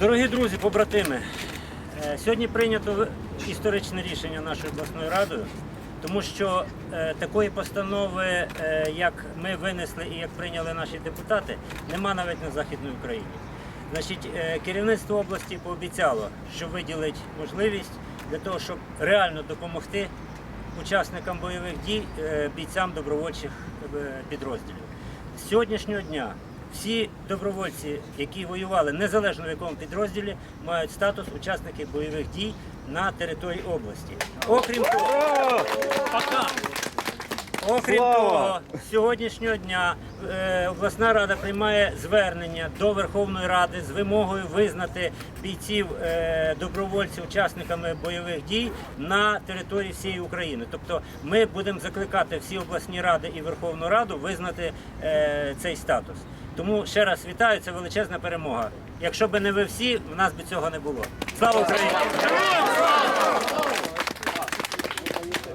Дорогі друзі, побратими, е, сьогодні прийнято історичне рішення нашою обласною радою, тому що е, такої постанови, е, як ми винесли і як прийняли наші депутати, нема навіть на Західній Україні. Значить, керівництво області пообіцяло, що виділить можливість для того, щоб реально допомогти учасникам бойових дій, бійцям добровольчих підрозділів. З сьогоднішнього дня всі добровольці, які воювали незалежно в якому підрозділі, мають статус учасників бойових дій на території області. Окрім того, Окрім того, з сьогоднішнього дня е, обласна рада приймає звернення до Верховної Ради з вимогою визнати бійців е, добровольців учасниками бойових дій на території всієї України. Тобто ми будемо закликати всі обласні ради і Верховну Раду визнати е, цей статус. Тому ще раз вітаю, це величезна перемога. Якщо б не ви всі, в нас би цього не було. Слава Україні!